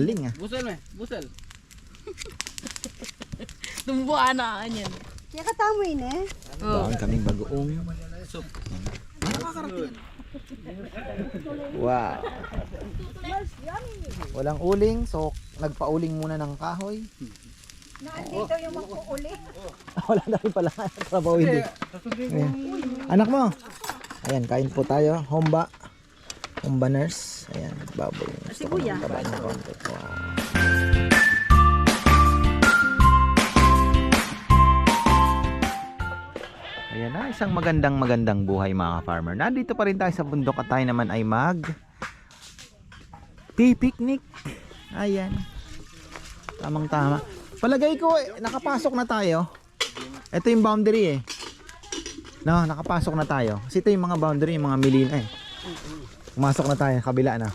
maling ah. Busel me, busel. Tumbuan na yan. Kaya katamoy na eh. Baon kaming bagoong. Wow. Walang uling, so nagpauling muna ng kahoy. Naandito yung magkuuli. Wala na rin pala. Trabaho hindi. Anak mo. Ayan, kain po tayo. Homba. Homba nurse. Ayan, baboy. Si Kuya. Wow. Ayan na, isang magandang magandang buhay mga farmer. Nandito pa rin tayo sa bundok at tayo naman ay mag picnic. Ayan. Tamang tama. Palagay ko, eh, nakapasok na tayo. Ito yung boundary eh. No, nakapasok na tayo. Kasi ito yung mga boundary, yung mga milina eh. Pumasok na tayo, kabila na.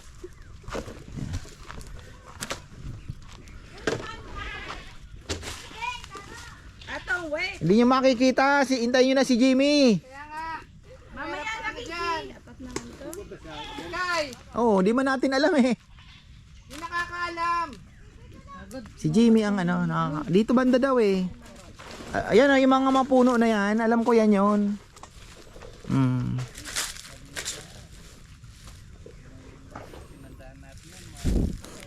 Atong we. Hindi nyo makikita, si intayin nyo na si Jimmy. Mamaya na dyan. Oo, oh, di man natin alam eh. Hindi nakakaalam. Si Jimmy ang ano, nakaka- dito banda daw eh. Ayan oh, yung mga mapuno na yan, alam ko yan yon. Hmm.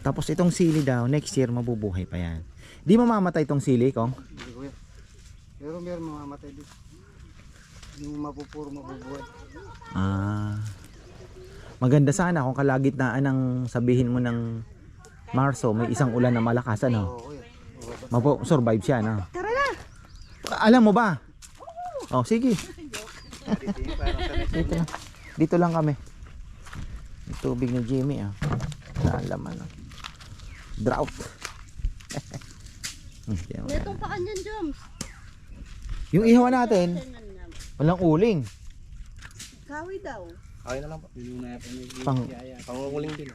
Tapos itong sili daw, next year mabubuhay pa yan. Di mamamatay itong sili, Kong? Hindi kuya. Pero meron mamamatay dito. Yung mapupuro mabubuhay. Ah. Maganda sana kung kalagitnaan ng sabihin mo ng Marso, may isang ulan na malakas ano. Oo kuya. Mapo survive siya no. Tara na. Alam mo ba? Oh, sige. dito lang. Dito lang kami. Yung tubig ni Jimmy ah. Sa laman ah. Drought. Hmm, yan, wala Ito na. pa kanyan, Joms. Yung ihaw natin, walang uling. Kawi daw. Okay na lang po. Yung na pa ni Pang Pangunguling din.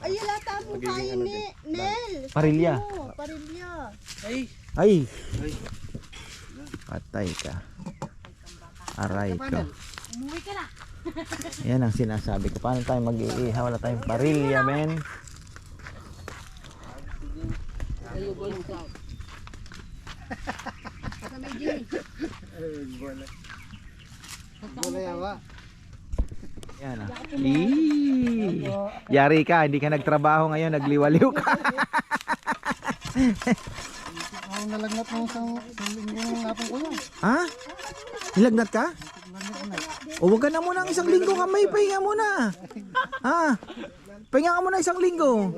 Ay, yata mo kain ni Nel. parilya. Parilya. Ay, Ay. Patay ka. Aray ka. Umuwi ka na. Yan ang sinasabi ko. Paano tayo mag-iihaw? Wala tayong parilya, men. Wala yan ba? Yan ah. Eee. Yari ka, hindi ka nagtrabaho ngayon, nagliwaliw ka. Ako nalagnat mo sa sa linggong napong kuya. ha? Nilagnat ka? O wag ka na muna ang isang linggo ka, may pahinga muna. Ha? Pahinga ka muna isang linggo.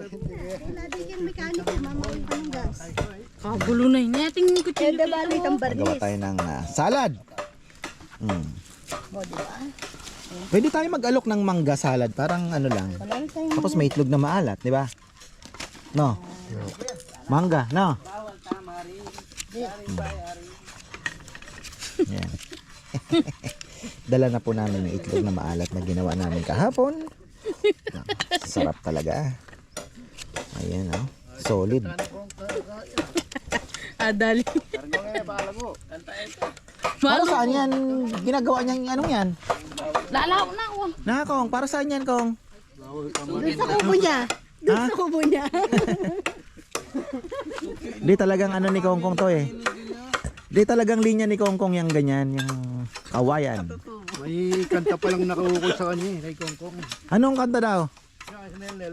Mekaniko, mamawin pa ng gas. Kagulo na yun. Nating Eh, kutsilyo diba may Gawa tambaris? tayo ng ah, salad. Mm. Pwede tayo mag-alok ng mangga salad, parang ano lang. Wala na tayong Tapos may itlog na maalat, di ba? No. Mangga, no. Hmm. Yan. Dala na po namin yung itlog na maalat na ginawa namin kahapon. Sarap talaga. Ayan, oh. Solid. Adali. Para saan yan? Ginagawa niya yung anong yan? Lalaw na ako. Na, Kong, para saan yan, Kong? Doon sa kubo niya. Doon sa kubo niya. Di talagang ano ni Kong Kong to eh. Di talagang linya ni Kong Kong yung ganyan, yung kawayan. May kanta pa lang nakaukol sa kanya eh. Kay Kongkong. Anong kanta daw?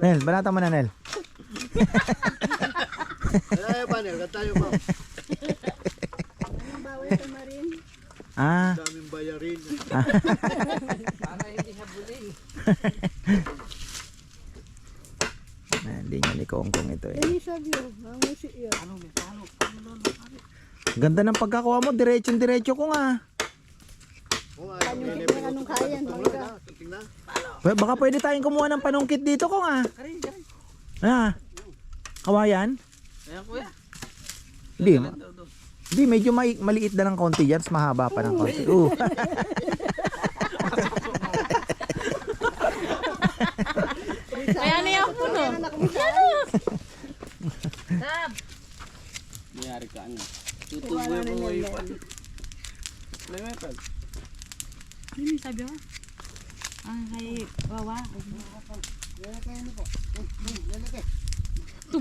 Nel, banata mo na Nel. Ay, panel, kanta tayo pa. Bawal tumarin. Ah, Daming bayarin. ah, hindi niya ni Kong Kong ito eh. Yung sabi mo. Ang musi yun. Ganda ng pagkakuha mo, diretsyon diretso ko nga. Anong kaya. Tingnan. Pwe- Baka pwede tayong kumuha ng panungkit dito ko nga. Ah, kawayan? ayan kuya. Hindi, ma- hindi medyo mai- maliit na ng konti yan, mas mahaba pa ng konti. Uh. Kaya na yung puno. Mayari ka ano. Tutuboy mo yung pan. Lemetal. Ano yung sabi ko? Ah, kay Wawa.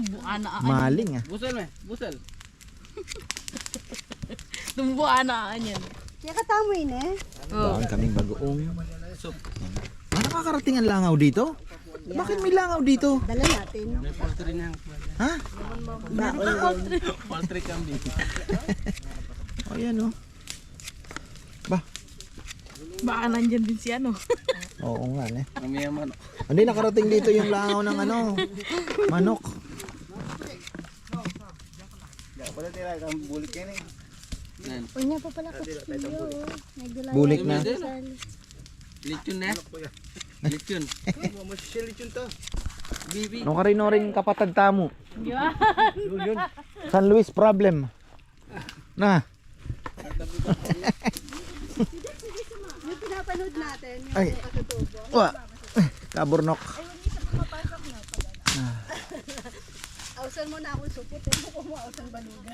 Tumbuan na. Maling ah. Busel me, busel. Tumbuan na yan. Kaya katamoy na eh. Oh. Bawal kaming bagoong. Soup. Ah, nakakarating ang langaw dito? Bakit may langaw dito? Dala natin. May poultry na. Ha? Poultry kambing. O yan oh. Ba? Baka nandyan din si ano. Oo nga eh. Mamaya man. Hindi nakarating dito yung langaw ng ano, manok. Tira, ang bulik yan eh. Unya pa pala. Nagdala Bulik na. Lechon na. Lechon. Masisilit yun to. Bibi. No ka rin no rin kapatid tamo. Yan. San Luis problem. Na. Yung pinapanood natin, yung Ay. katutubo. Wa. Kaburnok. Ausan mo supot. Eh, mo ausan balugan.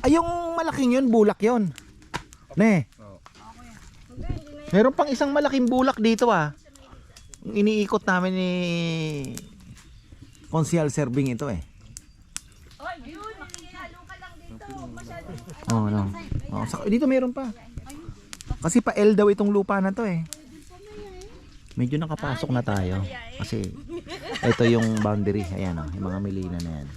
Ay, yung malaking yun, bulak yun. Ne. Meron pang isang malaking bulak dito ah. Iniikot namin ni Consial Serving ito eh. Oh, no. Oh, sa, dito meron pa. Kasi pa L daw itong lupa na to eh. Medyo nakapasok na tayo. Kasi ito yung boundary. Ayan oh, yung mga milina na yan.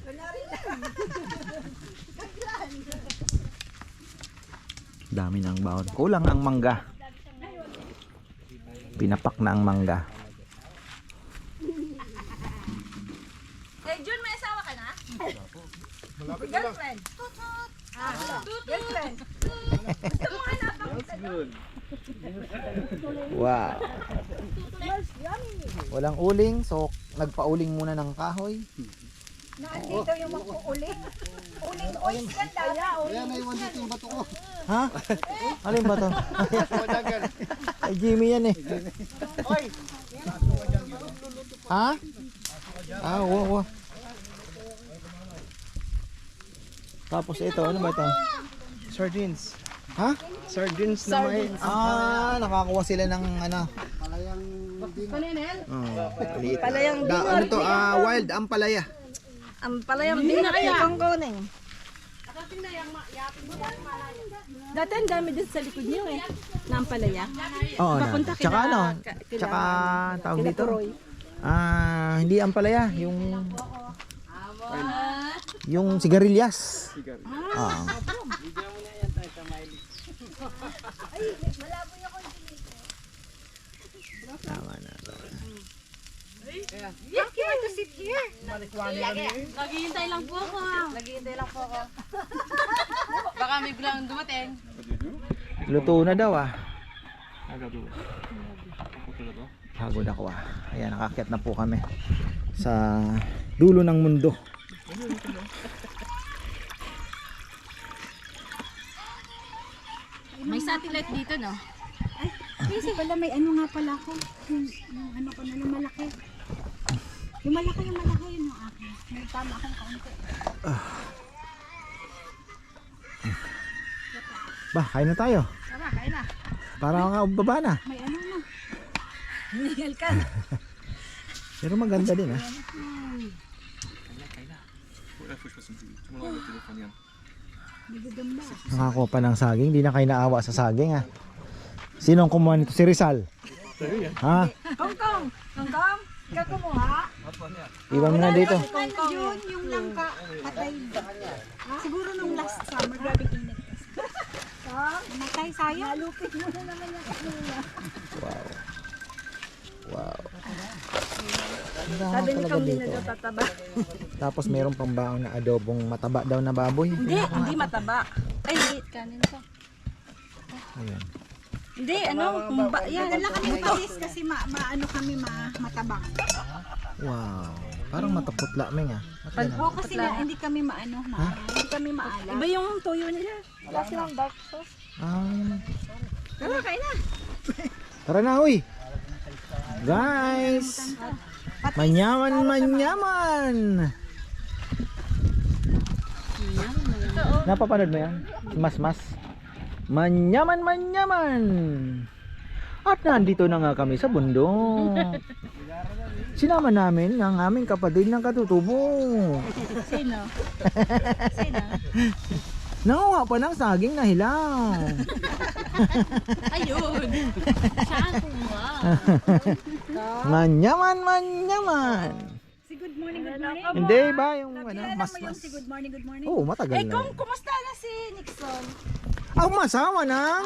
Dami ng baon. Kulang ang mangga. Pinapak na ang mangga. Eh, Jun, may asawa ka na? Girlfriend. Tutut. Ah, girlfriend. Gusto mo hanapang Wow. Walang uling, so nagpauling muna ng kahoy. Nandito yung mag-uuling. Uling oils yan daw. Kaya naiwan dito yung bato ko. Ha? Alin ba to? Ay Jimmy yan eh. Ha? Ah, wa wa. Tapos ito, ano ba ito? Sardines. Ha? Sardines na may Ah, nakakuha sila ng ano. palayang din. Oh, maliit. Palayang Da, ano to? Ah, wild ampalaya. Ang palayang din na kaya. Kung kuning. Dati ang dami din sa likod niyo eh. Nampalaya. Oo na. Papunta Tsaka kila- ano? ka- kila- Tsaka tawag Kila dito. Ah, hindi ampalaya, yung yung sigarilyas. Ah. Tama na. Yeah, you to sit here. Naghihintay lang po ako. Naghihintay lang po ako. Baka may biglang dumating. Luto na daw ah. Pagod ako ah. Ayan, nakakyat na po kami sa dulo ng mundo. May satellite dito, no? Kasi pala may ano nga pala ako. Yung, yung ano ko na yung malaki. Yung malaki, yung malaki yun yung akin. May tama akong kaunti. Ba, kain na tayo. Tara, kain na. Para nga baba na. May ano na. Hinigal ka. Pero maganda din ah. Nakakuha pa ng saging, di na kayo naawa sa saging ah. Sino ang kumuha nito? Si Rizal. Ha? Kong Kong. Kong Kong. Ikaw kumuha. Iwan mo na dito. Yun, yung langka, patay. Siguro nung last summer, grabe init. Matay sayang. Nalupit mo na naman yung kanina. Wow. Wow. Sabi ni hindi na daw tataba. Tapos mayroon pang baon na adobong mataba daw na baboy. Hindi, hindi mataba. Ay, hindi. Kanin to. Ayan. Hindi, ano, humba. Yan. Dala kami palis kasi ma, maano kami ma, matabang. Wow. Parang mataputla meng ah. Ba't ganun? Oo, kasi nga, hindi kami maano, ma, hindi kami maalat. Iba yung tuyo nila. Wala silang dark sauce. Ah, Tara, kain na. Tara na, huy. Guys. Manyaman, manyaman. Napapanood mo yan? Mas Mas. Manyaman, manyaman. At nandito na nga kami sa bundok. Sinama namin ang aming kapatid ng katutubo. Sino? Sino? Nanguha pa ng saging na hilaw. Ayun. Saan kumuha? Manyaman, manyaman. Si good morning, good morning. Hindi ba yung ano, mas mo yung mas. si good morning, good morning? Oo, matagal Eh, na. kung kumusta na si Nixon? Ang masawa ng...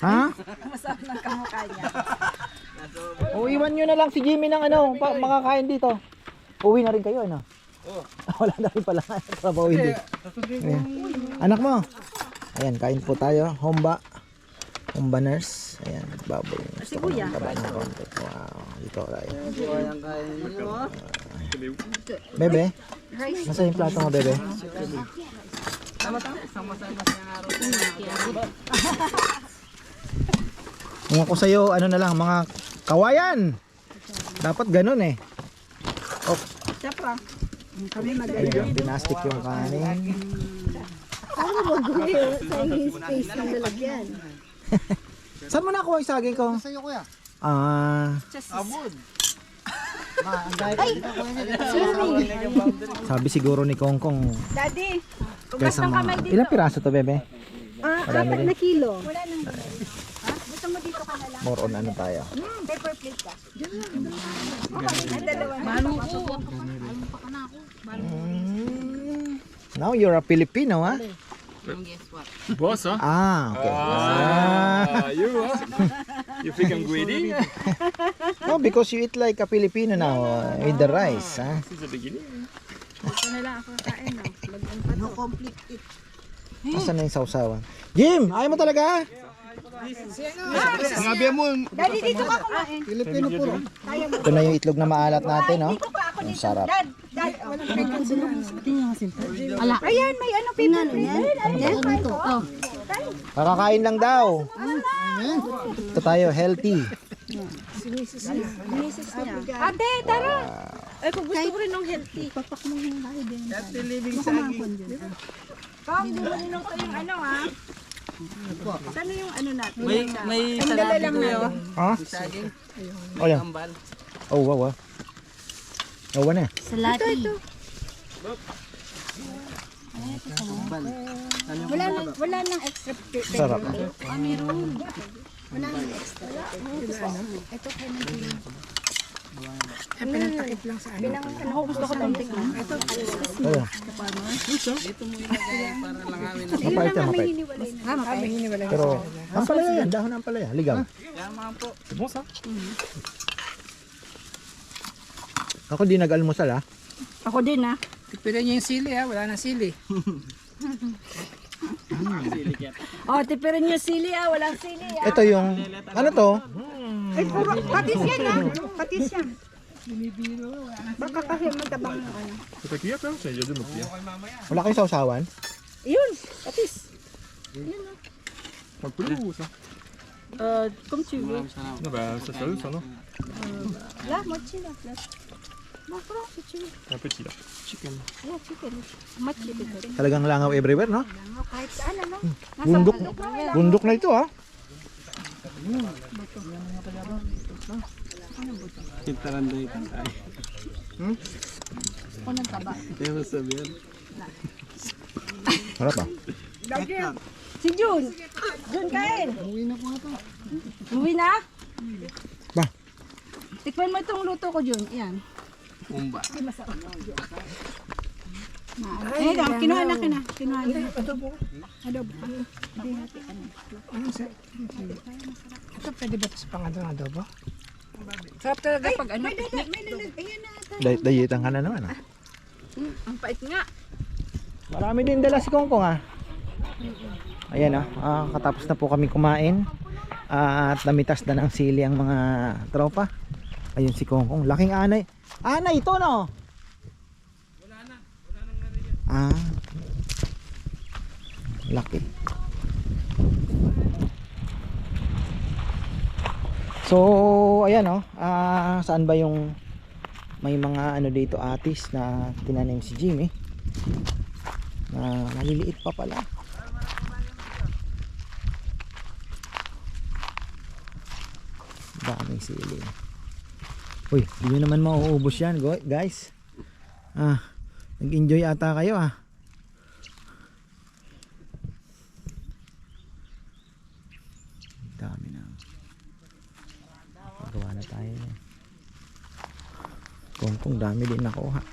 Ha? Masarap ng kamukha niya. O iwan nyo na lang si Jimmy ng ano, pa, makakain dito. Uwi na rin kayo, ano? Wala na rin pala. Trabaho hindi. Ayan. Anak mo. Ayan, kain po tayo. Homba. Homba nurse. Ayan, baboy. Si Kuya. Wow, dito tayo. Kayang kaya niyo. Bebe, nasa yung plato mo, bebe? Mga ko sa'yo, ano na lang, mga kawayan. Dapat ganun eh. Oh, Siyempre. Kami mag ayun, dinastic yung kanin. Space ng lalagyan. Saan mo nakuha yung saging ko? Sa'yo kuya. Ah, Ma, ang dahil dito kuya. sabi siguro ni Kongkong Daddy, kaysa mga... Ilang piraso to, bebe? Ah, apat na kilo. wala nang Ha? Gusto mo dito ka na lang? More on ano tayo. Hmm, paper plate ka. Ay. Manu ko. Mm, Now you're a Filipino, ha? Guess what? Boss, huh? Ah, okay. Ah. Ah, you, huh? You think I'm greedy? No, because you eat like a Filipino now uh, with the rice, ha? Since the beginning. Asan na yung sausawan? Jim, ayaw mo talaga? Sinabi mo, Daddy, dito ka kumain. Pilipino puro. Ito na yung itlog na maalat natin, no? Dito pa ako Ang dito. sarap. Dad, dad, Ala. Ayan, may ano, paper plate. Ayan, kain ko. Oh. Kakakain lang daw. Ito tayo, healthy. Ate, tara. Ay, kung gusto ko rin ng healthy. Healthy living saging. Kung bumalinom ko yung ano, ha? Ano yung ano natin? May may salati ko yun. Ha? Saging. Oh, yan. Ambal. Oh, wow, wow. Oh, na. Salati. Wala nang, wala nang extra paper. Sarap. Pinang, ano, gusto ko itong tingnan. Ito, Ayan. Dito mo ilagay para langawin na. Mapait yan, mapait. Ah. Pero, ang palaya yan, dahon ng palaya. Ligaw. Tama po. boss, huh? Ako di nag-almusal, ha? Ako din, ha? Tipirin niyo yung sili ha, wala na sili. Oh, tipirin niyo sili, ah. Walang sili, ah. Ito yung, ano to? Ay, puro, patis yan, ah. Patis yan. Baka kasi matabang yung ano. Ito kaya ka? Sa iyo din mo kaya. Wala kayong sausawan? Yun, patis. Magpulusa. Uh, kung chiwi. Ano ba? Sa salsa, no? La, mochi la. la. Makro, si chiwi. Kapit sila. Chicken. Yeah, chicken. Mochi dito. Talagang langaw everywhere, no? Kahit saan, ano. Nasa Bundok. bundok lang na ito, ha? Kintaranday ka tayo. Hmm? Unang taba. Kaya masabihan. Harap, ah. Si Jun. Jun, kain. Uwi na po ito. Uwi na? Ba? Tikman mo itong luto ko, Jun. Yan. Umba. Eh, kinuha na ka na. Kinuha na. Adobo. Adobo. Ito pwede ba ito sa pangadong adobo? Sarap talaga pag ano. Day dayitan ka na naman, ah. Ang pait nga. Marami din dala si Kongkong, ah. Ayan, ah. Ah, katapos na po kami kumain. Ah, at namitas na ng sili ang mga tropa. Ayun si Kongkong. Laking anay. Anay ito, no? Wala na. Wala nang Ah. Laki. So, ayan oh. Ah, saan ba yung may mga ano dito atis na tinanim si Jimmy? Na maliliit pa pala. Daming sili. Uy, hindi naman mauubos yan, guys. Ah, nag-enjoy ata kayo ah. Dami na. Magawa na tayo. Kung dami din nakuha.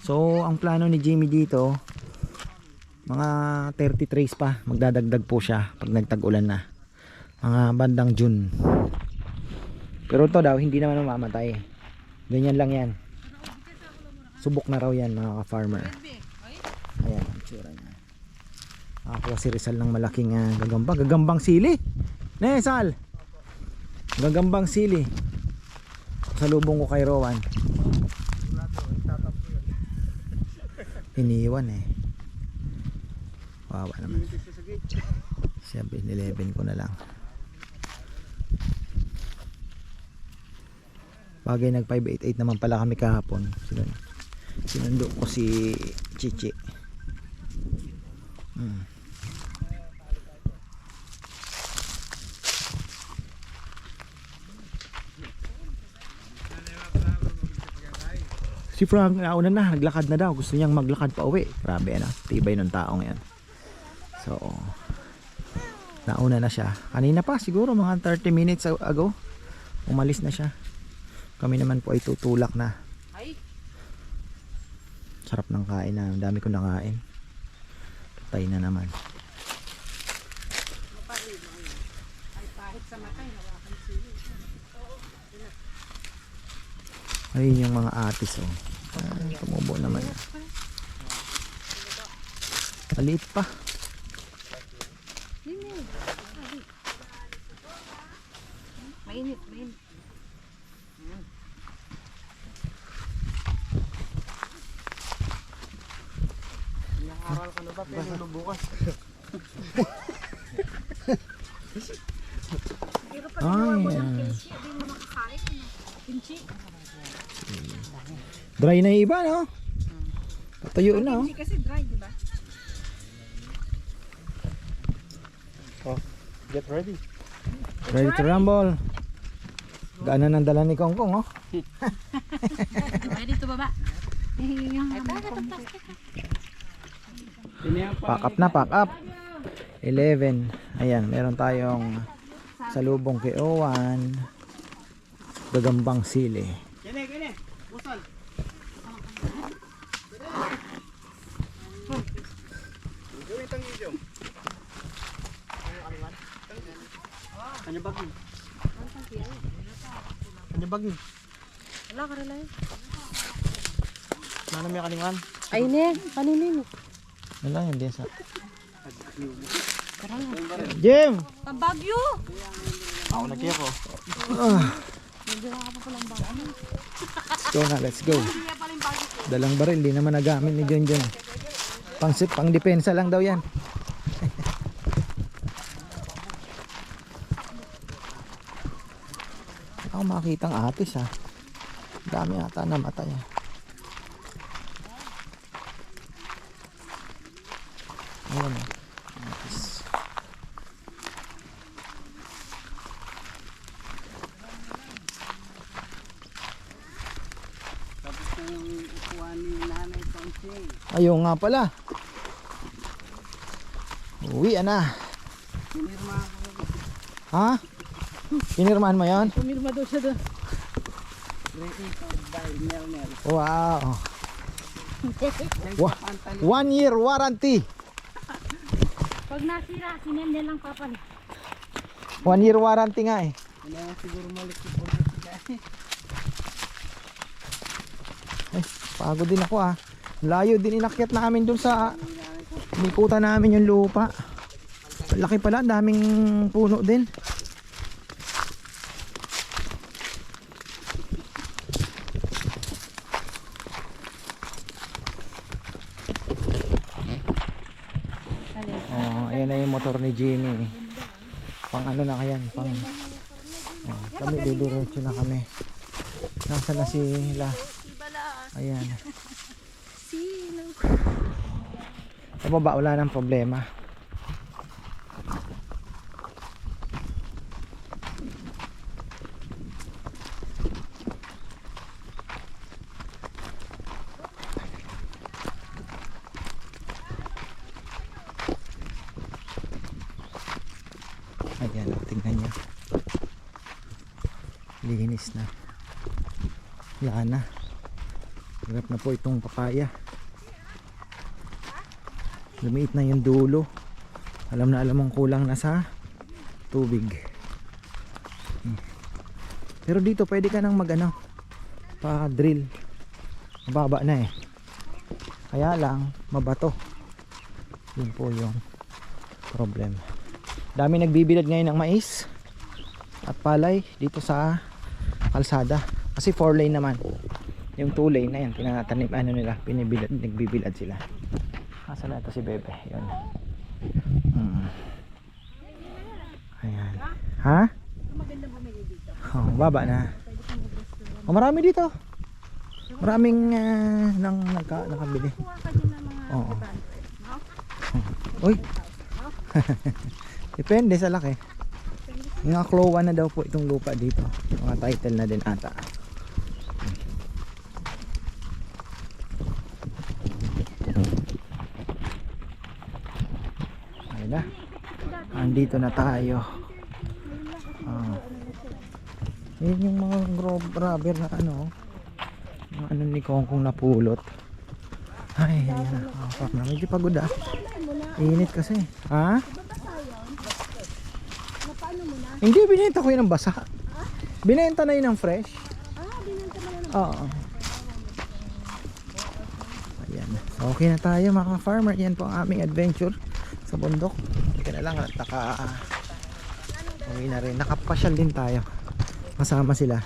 So, ang plano ni Jimmy dito, mga 30 trays pa. Magdadagdag po siya pag nagtag-ulan na. Mga bandang June. Pero to daw, hindi naman mamamatay. Ganyan lang yan. Subok na raw yan mga ka-farmer. Ayan ang tsura niya. Nakakuha si Rizal ng malaking ah, gagamba. Gagambang sili. Ne, Sal. Gagambang sili. Salubong ko kay Rowan. Iniwan eh. Wawa naman. 7-11 ko na lang. Bagay nag 588 naman pala kami kahapon. Sinun sinundo ko si Chichi. Hmm. Si Frank nauna na, naglakad na daw. Gusto niyang maglakad pa uwi. Grabe ano, tibay ng taong yan. So, nauna na siya. Kanina pa siguro mga 30 minutes ago. Umalis na siya. Kami naman po ay tutulak na. Sarap ng kain na. Ang dami ko nakain. Patay na naman. Ayun yung mga atis oh. Ay, tumubo naman. Maliit pa. Mainit, mainit. Ay, ah. Dry na yung iba, no? Patayo na, oh. Kasi dry, di ba? Get ready. Ready to rumble. Gaan na ng dala ni Kong Kong, oh. Ready to baba. Pack up na, pack up. 11. Ayan, meron tayong salubong kay Owan. Gagambang sili. Kene, kene. Busal. Kanya bag ni. Kanya bag ni. Wala ka rin Mana may kalingan? Ay, ne. Kanina yun. Wala, hindi sa... Jim! Pambagyo! Ako nagkaya ko. Let's go na, let's go. Dalang baril, di naman nagamit ni John John. Pang, pang depensa lang daw yan. Ako makitang atis ha. Dami ata namatay ha. Ayan o. Atis. Ayaw nga pala. Uwi na. Ha? Pinirmahan mo yan? Pumirma daw siya doon. Wow. One year warranty. Pag nasira, sinende lang papal. One year warranty nga eh. Ay, pagod din ako ah. Layo din inakyat namin dun sa nikutan namin yung lupa. Laki pala, ang daming puno din. Oh, ayan na yung motor ni Jimmy. Pang ano na kayan, pang Oh, kami didiretso na kami. Nasaan na sila? Ayan. Sa baba wala nang problema. Ayan, oh, tingnan nyo. Linis na. Wala na. Hirap na po itong papaya. Lumiit na yung dulo. Alam na alam ang kulang na sa tubig. Pero dito pwede ka nang mag ano, pa drill. Mababa na eh. Kaya lang mabato. Yun po yung problem. Dami nagbibilad ngayon ng mais at palay dito sa kalsada. Kasi 4 lane naman. Yung 2 lane na yan, tinatanim ano nila, pinibilad, nagbibilad sila. Asa na ito si Bebe? Yun. Mm. Ayan. Ha? Oh, baba na. Oh, marami dito. Maraming ah, nang nagka, nakabili. Oo. Uy. Depende sa laki. Mga klowa na daw po itong lupa dito. Mga title na din ata. Ayun na. Andito na tayo. Ah. Yun yung mga rubber na ano. Mga ano ni Kongkong napulot. Ay, ayan fuck na. Medyo pagod ah. Init kasi. Ha? Hindi, binenta ko yun ng basa. Binenta na yun ng fresh. Ah, binenta mo na ng Oo. Ayan. Okay na tayo mga farmer. Yan po ang aming adventure sa bundok. Hindi na lang at naka uwi na rin. Nakapasyal din tayo. Kasama sila.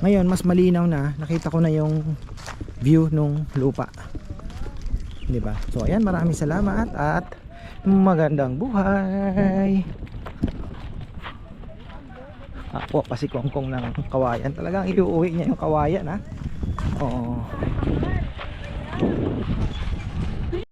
Ngayon, mas malinaw na. Nakita ko na yung view nung lupa. Di ba? So, ayan. Maraming salamat at magandang buhay. Ako pa si Kongkong ng kawayan. Talagang iuuwi niya yung kawayan ha. Oo.